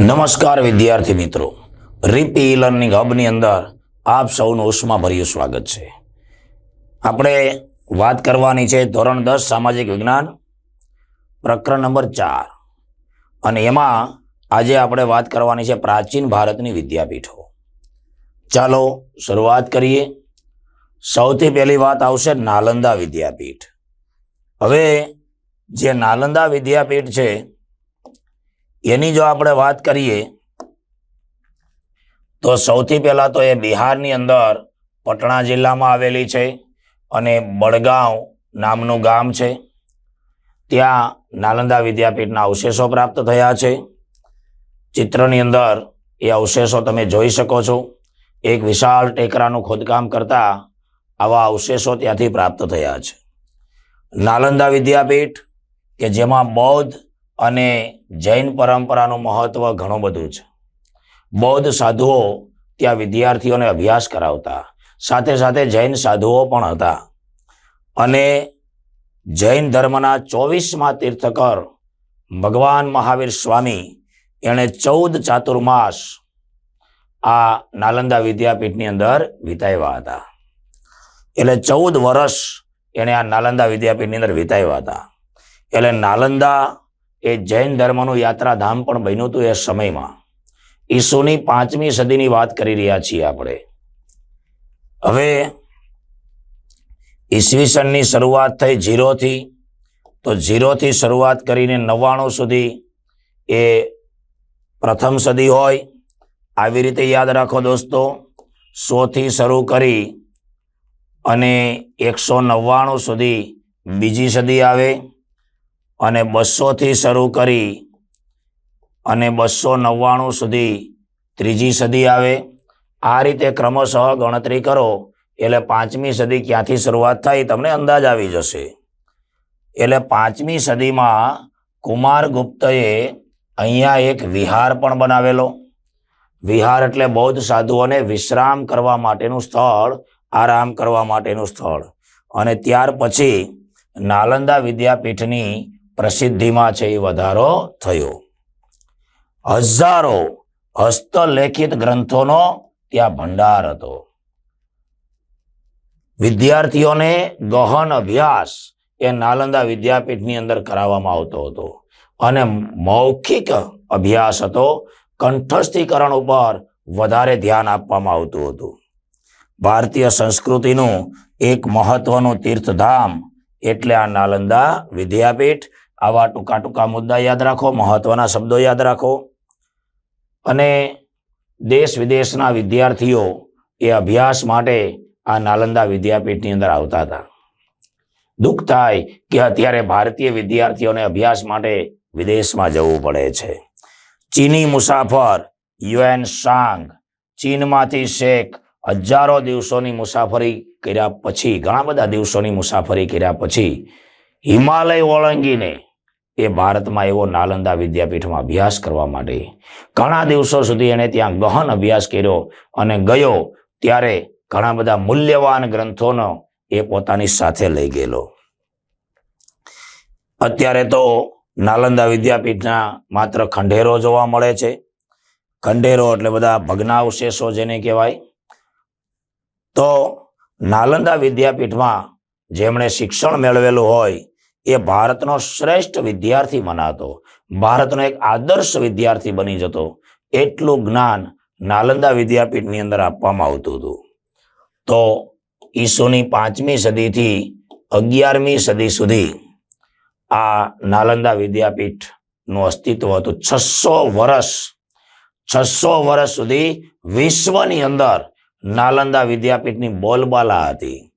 નમસ્કાર વિદ્યાર્થી મિત્રો. રીપ લર્નિંગ હબની અંદર આપ સૌનું ઉષ્માભર્યું સ્વાગત છે. આપણે વાત કરવાની છે ધોરણ દસ સામાજિક વિજ્ઞાન, પ્રકરણ નંબર ચાર. અને એમાં આજે આપણે વાત કરવાની છે પ્રાચીન ભારતની વિદ્યાપીઠો. ચાલો શરૂઆત કરીએ. સૌથી પહેલી વાત આવશે નાલંદા વિદ્યાપીઠ. હવે જે નાલંદા વિદ્યાપીઠ છે એની જો આપણે વાત કરીએ, તો સૌથી પહેલાં તો એ બિહારની અંદર પટણા જિલ્લામાં આવેલી છે અને બડગાંવ નામનું ગામ છે. ત્યાં નાલંદા વિદ્યાપીઠના અવશેષો પ્રાપ્ત થયા છે. ચિત્રની અંદર એ અવશેષો તમે જોઈ શકો છો. એક વિશાળ ટેકરાનું ખોદકામ કરતા આવા અવશેષો ત્યાંથી પ્રાપ્ત થયા છે. નાલંદા વિદ્યાપીઠ, કે જેમાં બૌદ્ધ અને જૈન પરંપરાનું મહત્વ ઘણું બધું છે. બૌદ્ધ સાધુઓ ત્યાં વિદ્યાર્થીઓને અભ્યાસ કરાવતા, સાથે સાથે જૈન સાધુઓ પણ હતા. અને જૈન ધર્મના ચોવીસમાં તીર્થકર ભગવાન મહાવીર સ્વામી, એણે ચૌદ ચાતુર્માસ આ નાલંદા વિદ્યાપીઠની અંદર વિતાવ્યા હતા. એટલે ચૌદ વર્ષ એણે આ નાલંદા વિદ્યાપીઠની અંદર વિતાવ્યા હતા. એટલે નાલંદા એ જૈન ધર્મનું યાત્રાધામ પણ બન્યું હતું એ સમયમાં. ઈસુની પાંચમી સદીની વાત કરી રહ્યા છીએ આપણે. હવે ઈસવીસનની શરૂઆત થઈ ઝીરોથી, તો ઝીરોથી શરૂઆત કરીને નવ્વાણું સુધી એ પ્રથમ સદી હોય. આવી રીતે યાદ રાખો દોસ્તો, સોથી શરૂ કરી અને એકસો નવ્વાણું સુધી બીજી સદી આવે. અને બસોથી શરૂ કરી અને બસો નવ્વાણું સુધી ત્રીજી સદી આવે. આ રીતે ક્રમશઃ ગણતરી કરો, એટલે પાંચમી સદી ક્યાંથી શરૂઆત થાય તમને અંદાજ આવી જશે. એટલે પાંચમી સદીમાં કુમારગુપ્તએ અહીંયા એક વિહાર પણ બનાવેલો. વિહાર એટલે બૌદ્ધ સાધુઓને વિશ્રામ કરવા માટેનું સ્થળ, આરામ કરવા માટેનું સ્થળ. અને ત્યાર પછી નાલંદા વિદ્યાપીઠની પ્રસિદ્ધિમાં છે એ વધારો થયો. હજારો હસ્તલેખિત ગ્રંથોનો ત્યાં ભંડાર હતો. વિદ્યાર્થીઓને ગહન અભ્યાસ એ નાલંદા વિદ્યાપીઠની અંદર કરાવવામાં આવતો હતો અને મૌખિક અભ્યાસ હતો, કંઠસ્થીકરણ ઉપર વધારે ધ્યાન આપવામાં આવતું હતું. ભારતીય સંસ્કૃતિનું એક મહત્વનું તીર્થધામ એટલે આ નાલંદા વિદ્યાપીઠ આવા ટૂંકા ટૂંકા મુદ્દા યાદ રાખો, મહત્વના શબ્દો યાદ રાખો. અને દેશ વિદેશના વિદ્યાર્થીઓ એ અભ્યાસ માટે આ નાલંદા વિદ્યાપીઠની અંદર આવતા હતા. દુઃખ થાય કે અત્યારે ભારતીય વિદ્યાર્થીઓને અભ્યાસ માટે વિદેશમાં જવું પડે છે. ચીની મુસાફર યુએન સાંગ ચીનમાંથી શેખ હજારો દિવસોની મુસાફરી કર્યા પછી, ઘણા બધા દિવસોની મુસાફરી કર્યા પછી હિમાલય ઓળંગીને એ ભારતમાં એવો નાલંદા વિદ્યાપીઠમાં અભ્યાસ કરવા માટે ઘણા દિવસો સુધી એણે ત્યાં ગહન અભ્યાસ કર્યો અને ગયો ત્યારે ઘણા બધા મૂલ્યવાન ગ્રંથોનો એ પોતાની સાથે લઈ ગયેલો. અત્યારે તો નાલંદા વિદ્યાપીઠના માત્ર ખંડેરો જોવા મળે છે. ખંડેરો એટલે બધા ભગ્નાવશેષો જેને કહેવાય. તો નાલંદા વિદ્યાપીઠમાં જેમણે શિક્ષણ મેળવેલું હોય એ ભારતનો શ્રેષ્ઠ વિદ્યાર્થી મનાતો. ભારતનો એક આદર્શ વિદ્યાર્થી બની જતો. એટલું જ્ઞાન નાલંદા વિદ્યાપીઠની અંદર આપવામાં આવતું હતું. તો ઈસુની પાંચમી સદીથી અગિયારમી સદી સુધી આ નાલંદા વિદ્યાપીઠનું અસ્તિત્વ હતું. છસો વર્ષ છસો વર્ષ સુધી વિશ્વની અંદર નાલંદા વિદ્યાપીઠની બોલબાલા હતી.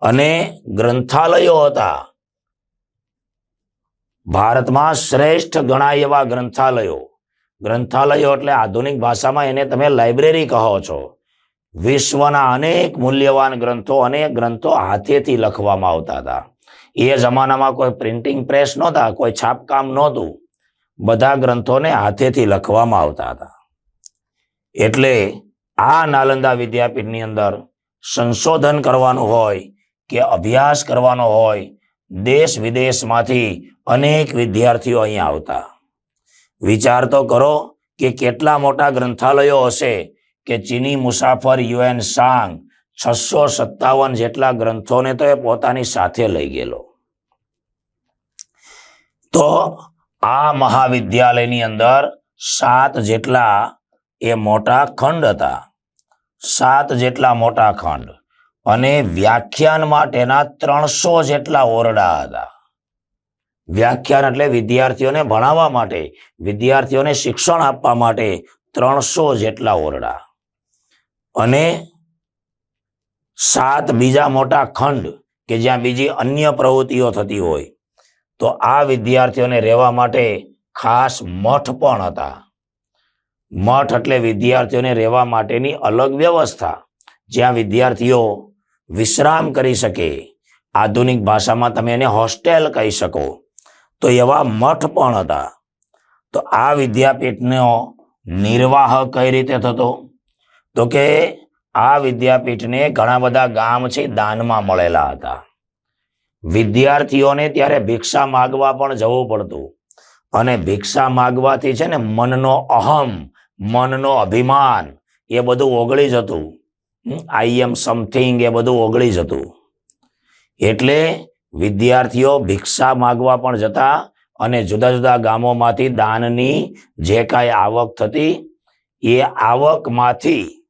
અને ગ્રંથાલયો હતા. ભારતમાં શ્રેષ્ઠ ગણાય એવા ગ્રંથાલયો. ગ્રંથાલયો એટલે આધુનિક ભાષામાં એને તમે લાઇબ્રેરી કહો છો. વિશ્વના અનેક મૂલ્યવાન ગ્રંથો અનેક ગ્રંથો હાથેથી લખવામાં આવતા હતા. એ જમાનામાં કોઈ પ્રિન્ટિંગ પ્રેસ નહોતા, કોઈ છાપકામ નહોતું. બધા ગ્રંથોને હાથેથી લખવામાં આવતા હતા. એટલે આ નાલંદા વિદ્યાપીઠની અંદર સંશોધન કરવાનું હોય કે અભ્યાસ કરવાનો હોય દેશ વિદેશમાંથી અનેક વિદ્યાર્થીઓ અહીંયા આવતા. વિચાર તો કરો કે કેટલા મોટા ગ્રંથાલયો હશે કે ચીની મુસાફર યુએન સાંગ છસો સત્તાવન જેટલા ગ્રંથોને તો એ પોતાની સાથે લઈ ગયેલો. તો આ મહાવિદ્યાલયની અંદર સાત જેટલા એ મોટા ખંડ હતા. સાત જેટલા મોટા ખંડ. અને વ્યાખ્યાન માટેના ત્રણસો જેટલા ઓરડા હતા. વ્યાખ્યાન એટલે વિદ્યાર્થીઓને ભણાવવા માટે, વિદ્યાર્થીઓને શિક્ષણ આપવા માટે ત્રણસો જેટલા ઓરડા. અને સાત બીજા મોટા ખંડ કે જ્યાં બીજી અન્ય પ્રવૃત્તિઓ થતી હોય, તો આ વિદ્યાર્થીઓને રહેવા માટે ખાસ મઠ પણ હતા. મઠ એટલે વિદ્યાર્થીઓને રહેવા માટેની અલગ વ્યવસ્થા, જ્યાં વિદ્યાર્થીઓ વિશ્રામ કરી શકે. આધુનિક ભાષામાં તમે એને હોસ્ટેલ કહી શકો. તો એવા મઠ પણ હતા. તો આ વિદ્યાપીઠનો નિર્વાહ કઈ રીતે થતો? તો કે આ વિદ્યાપીઠને ઘણા બધા ગામ છે દાનમાં મળેલા હતા. વિદ્યાર્થીઓને ત્યારે ભિક્ષા માગવા પણ જવું પડતું. અને ભિક્ષા માગવાથી છે ને મનનો અહમ, મનનો અભિમાન એ બધું ઓગળી જતું. આઈ એમ સમથિંગ એ બધું ઓગળી જતું. એટલે વિદ્યાર્થીઓ ભિક્ષા માગવા પણ જતા અને જુદા જુદા ગામોમાંથી દાનની જે કાંઈ આવક થતી, એ આવકમાંથી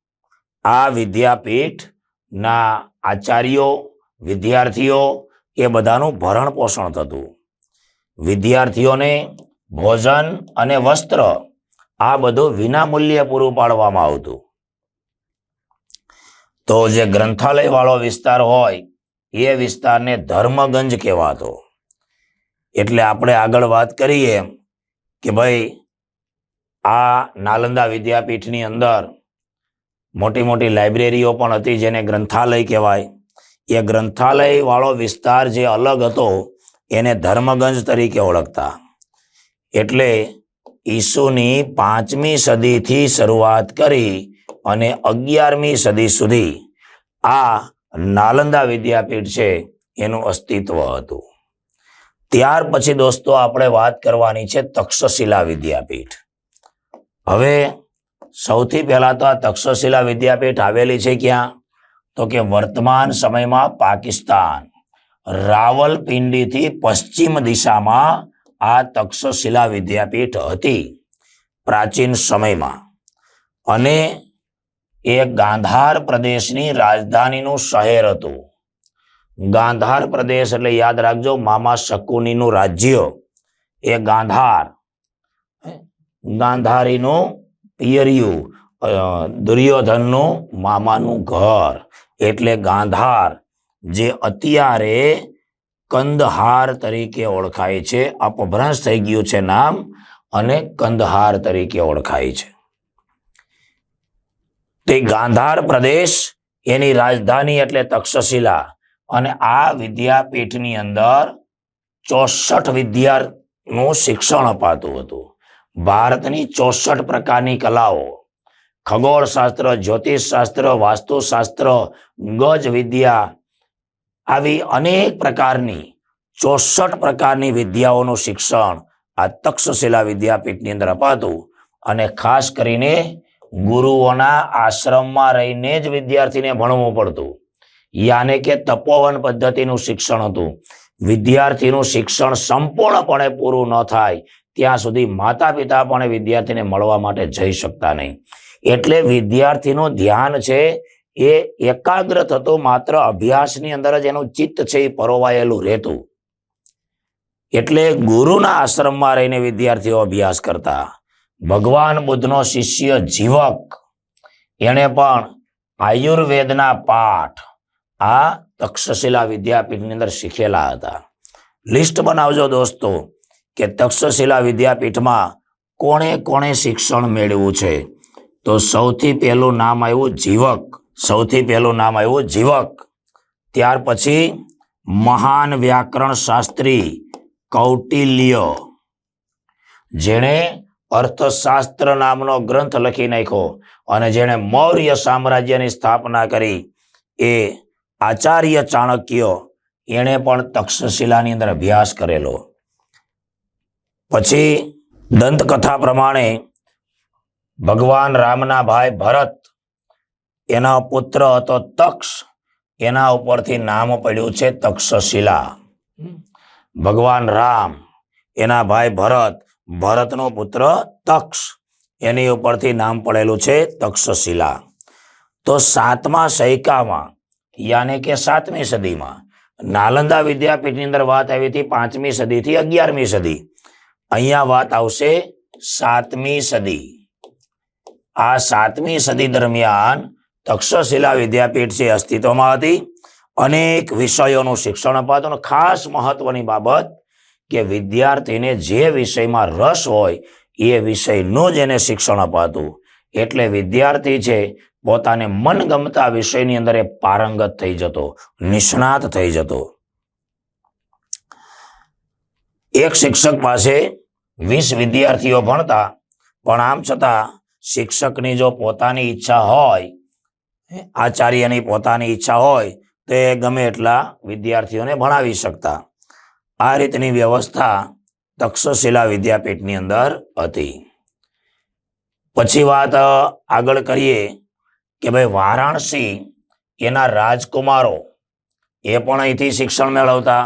આ વિદ્યાપીઠના આચાર્યો, વિદ્યાર્થીઓ એ બધાનું ભરણ પોષણ થતું. વિદ્યાર્થીઓને ભોજન અને વસ્ત્ર આ બધું વિના મૂલ્યે પૂરું પાડવામાં આવતું. તો જે ગ્રંથાલય વાળો વિસ્તાર હોય, એ વિસ્તારને ધર્મગંજ કહેવાતો. એટલે આપણે આગળ વાત કરીએ કે ભાઈ, આ નાલંદા વિદ્યાપીઠની અંદર મોટી મોટી લાઇબ્રેરીઓ પણ હતી જેને ગ્રંથાલય કહેવાય. એ ગ્રંથાલય વાળો વિસ્તાર જે અલગ હતો, એને ધર્મગંજ તરીકે ઓળખતા. એટલે ઈસુની પાંચમી સદીથી શરૂઆત કરી અને અગિયારમી સદી સુધી આ નાલંદા વિદ્યાપીઠ છે એનું અસ્તિત્વ હતું. ત્યાર પછી દોસ્તો, આપણે વાત કરવાની છે તક્ષશિલા વિદ્યાપીઠ. હવે સૌથી પહેલા તો આ તક્ષશિલા વિદ્યાપીઠ આવેલી છે ક્યાં? તો કે વર્તમાન સમયમાં પાકિસ્તાન. રાવલપિંડીથી પશ્ચિમ દિશામાં આ તક્ષશિલા વિદ્યાપીઠ હતી પ્રાચીન સમયમાં. અને એ ગાંધાર પ્રદેશની રાજધાનીનું શહેર હતું. ગાંધાર પ્રદેશ એટલે યાદ રાખજો, મામા શકુનીનું રાજ્ય. એ ગાંધાર. ગાંધારીનું પિયરિયું દુર્યોધનનું મામાનું ઘર. એટલે ગાંધાર, જે અત્યારે કંદહાર તરીકે ઓળખાય છે. અપભ્રંશ થઈ ગયું છે નામ અને કંદહાર તરીકે ઓળખાય છે. તે ગાંધાર પ્રદેશ એની રાજધાની એટલે તક્ષશિલા. અને આ વિદ્યાપીઠની અંદર ચોસઠ વિદ્યાનું શિક્ષણ અપાતું હતું. ભારતની ચોસઠ પ્રકારની કલાઓ. ખગોળશાસ્ત્ર, જ્યોતિષશાસ્ત્ર, વાસ્તુશાસ્ત્ર, ગજ વિદ્યા આવી અનેક પ્રકારની ચોસઠ પ્રકારની વિદ્યાઓનું શિક્ષણ આ તક્ષશિલા વિદ્યાપીઠની અંદર અપાતું. અને ખાસ કરીને ગુરુઓના આશ્રમમાં રહીને જ વિદ્યાર્થીને ભણવું પડતું. યાને કે તપોવન પદ્ધતિનું શિક્ષણ હતું. વિદ્યાર્થીનું શિક્ષણ સંપૂર્ણપણે પૂરું ન થાય, ત્યાં સુધી માતા પિતા પણ વિદ્યાર્થીને મળવા માટે જઈ શકતા નહીં. એટલે વિદ્યાર્થીનું ધ્યાન છે, એ એકાગ્ર થતું માત્ર અભ્યાસની અંદર જ એનું ચિત્ત છે એ પરોવાયેલું રહેતું. એટલે ગુરુના આશ્રમમાં રહીને વિદ્યાર્થીઓ અભ્યાસ કરતા. ભગવાન બુદ્ધનો શિષ્ય જીવક. એણે પણ આયુર્વેદના પાઠ આ તક્ષશિલા વિદ્યાપીઠની અંદર શીખેલા હતા. લિસ્ટ બનાવજો દોસ્તો કે તક્ષશિલા વિદ્યાપીઠમાં કોણે કોણે શિક્ષણ મેળવ્યું છે. તો સૌથી પહેલું નામ આવ્યું જીવક. સૌથી પહેલું નામ આવ્યું જીવક. ત્યાર પછી મહાન વ્યાકરણ શાસ્ત્રી કૌટિલ્ય. જેણે અર્થશાસ્ત્ર નામનો ગ્રંથ લખી નાખ્યો અને જેણે મૌર્ય સામ્રાજ્યની સ્થાપના કરી એ આચાર્ય ચાણક્ય એણે પણ તક્ષશિલાની અંદર અભ્યાસ કરેલો. પછી દંતકથા પ્રમાણે ભગવાન રામના ભાઈ ભરત એના પુત્ર હતો તક્ષ. એના ઉપરથી નામ પડ્યું છે તક્ષશિલા. ભગવાન રામ, એના ભાઈ ભરત ભરતનો પુત્ર તક્ષ. એની ઉપરથી નામ પડેલું છે તક્ષશિલા. તો સાતમા સૈકામાં યાને કે સાતમી સદીમાં, નાલંદા વિદ્યાપીઠની અંદર વાત આવી હતી પાંચમી સદીથી અગિયારમી સદી. અહીંયા વાત આવશે સાતમી સદી. આ સાતમી સદી દરમિયાન તક્ષશિલા વિદ્યાપીઠ છે અસ્તિત્વમાં હતી, અનેક વિષયોનું શિક્ષણ અપાતું ખાસ મહત્વની બાબત કે વિદ્યાર્થીને જે વિષયમાં રસ હોય, એ વિષયનું જ એને શિક્ષણ અપાતું. એટલે વિદ્યાર્થી છે, પોતાને મનગમતા વિષયની અંદર એ પારંગત થઈ જતો, નિષ્ણાત થઈ જતો. એક શિક્ષક પાસે વીસ વિદ્યાર્થીઓ ભણતા, પણ આમ છતાં શિક્ષકની જો પોતાની ઈચ્છા હોય આચાર્યની પોતાની ઈચ્છા હોય, તો એ ગમે એટલા વિદ્યાર્થીઓને ભણાવી શકતા. આ રીતની વ્યવસ્થા તક્ષશિલા વિદ્યાપીઠની અંદર હતી. પછી વાત આગળ કરીએ કે ભાઈ વારાણસી એના રાજકુમારો એ પણ અહીંથી શિક્ષણ મેળવતા.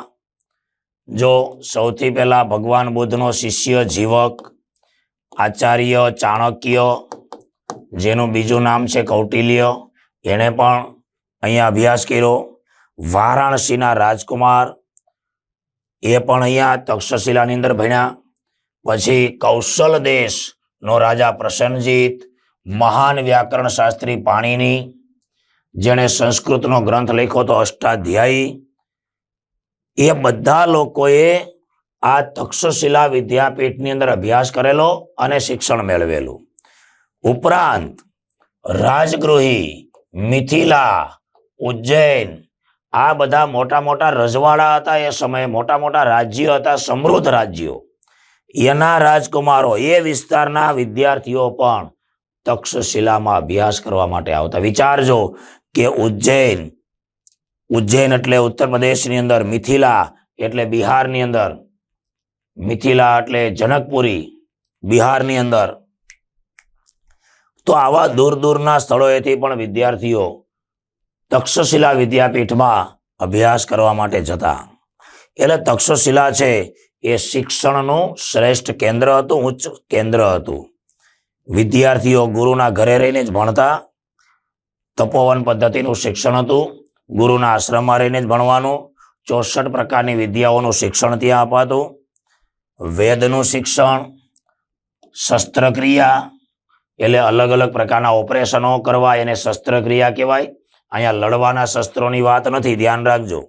જો સૌથી પહેલા ભગવાન બુદ્ધનો શિષ્ય જીવક, આચાર્ય, ચાણક્ય, જેનું બીજું નામ છે કૌટિલ્ય, એણે પણ અહીંયા અભ્યાસ કર્યો. વારાણસીના રાજકુમાર એ પણ અહીંયા તક્ષશિલાની અંદર ભણ્યા. પછી કૌશલ દેશનો રાજા પ્રસન્નજીત, મહાન વ્યાકરણ શાસ્ત્રી પાણીની, જેણે સંસ્કૃતનો ગ્રંથ લખ્યો તો અષ્ટાધ્યાયી. એ બધા લોકોએ આ તક્ષશિલા વિદ્યાપીઠની અંદર અભ્યાસ કરેલો અને શિક્ષણ મેળવેલું. ઉપરાંત રાજગૃહી, મિથિલા, ઉજ્જૈન આ બધા મોટા મોટા રજવાડા હતા એ સમયે, મોટા મોટા રાજ્યો હતા, સમૃદ્ધ રાજ્યો. એના રાજકુમારો, એ વિસ્તારના વિદ્યાર્થીઓ પણ તક્ષશિલામાં અભ્યાસ કરવા માટે આવતા. વિચારજો કે ઉજ્જૈન ઉજ્જૈન એટલે ઉત્તર પ્રદેશની અંદર મિથિલા, એટલે બિહારની અંદર મિથિલા, એટલે જનકપુરી, બિહારની અંદર. તો આવા દૂર દૂરના સ્થળોએથી પણ વિદ્યાર્થીઓ તક્ષશિલા વિદ્યાપીઠમાં અભ્યાસ કરવા માટે જતા. એટલે તક્ષશિલા છે એ શિક્ષણનું શ્રેષ્ઠ કેન્દ્ર હતું, ઉચ્ચ કેન્દ્ર હતું. વિદ્યાર્થીઓ ગુરુના ઘરે રહીને જ ભણતા. તપોવન પદ્ધતિનું શિક્ષણ હતું. ગુરુના આશ્રમમાં રહીને જ ભણવાનું. ચોસઠ પ્રકારની વિદ્યાઓનું શિક્ષણ ત્યાં અપાતું. વેદનું શિક્ષણ, શસ્ત્રક્રિયા, એટલે અલગ અલગ પ્રકારના ઓપરેશનો કરવા એને શસ્ત્રક્રિયા કહેવાય. અહીંયા લડવાના શસ્ત્રોની વાત નથી, ધ્યાન રાખજો.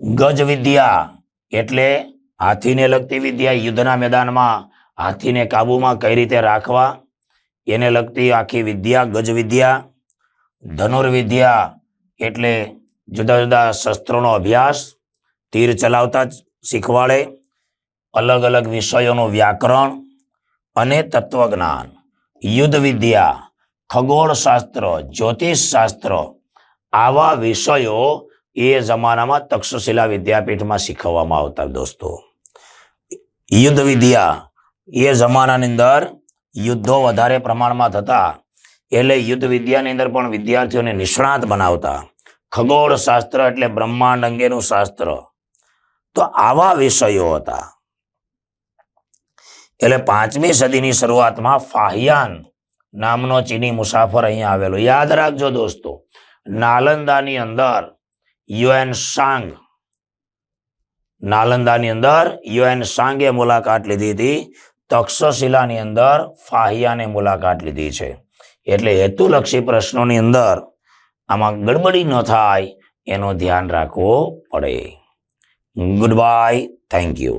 ગજ વિદ્યા એટલે હાથીને લગતી વિદ્યા યુદ્ધના મેદાનમાં હાથીને કાબુમાં કઈ રીતે રાખવા, એને લગતી આખી વિદ્યા, ગજ વિદ્યા ધનુર્વિદ્યા એટલે જુદા જુદા શસ્ત્રોનો અભ્યાસ, તીર ચલાવતા શીખવાડે, અલગ અલગ વિષયોનું વ્યાકરણ અને તત્વજ્ઞાન. યુદ્ધ વિદ્યા ખગોળ જ્યોતિષશાસ્ત્ર જ્યોતિષ શાસ્ત્ર આવા વિષયો એ જમાનામાં તક્ષશિલા વિદ્યાપીઠમાં શીખવવામાં આવતા દોસ્તો. યુદ્ધ વિદ્યા એ જમાનાની અંદર યુદ્ધો વધારે પ્રમાણમાં થતા એટલે યુદ્ધ વિદ્યાની અંદર પણ વિદ્યાર્થીઓને નિષ્ણાત બનાવતા. ખગોળ શાસ્ત્ર એટલે બ્રહ્માંડ અંગેનું શાસ્ત્ર. તો આવા વિષયો હતા. એટલે પાંચમી સદીની શરૂઆતમાં ફાહિયાન નામનો ચીની મુસાફર અહીંયા આવેલો. યાદ રાખજો દોસ્તો, નાલંદાની અંદર યુએન સાંગ, નાલંદાની અંદર યુએન સાંગે મુલાકાત લીધી હતી. તક્ષશિલાની અંદર ફાહિયાને મુલાકાત લીધી છે. એટલે હેતુલક્ષી પ્રશ્નોની અંદર આમાં ગડબડી ન થાય એનું ધ્યાન રાખવું પડે. Good bye thank you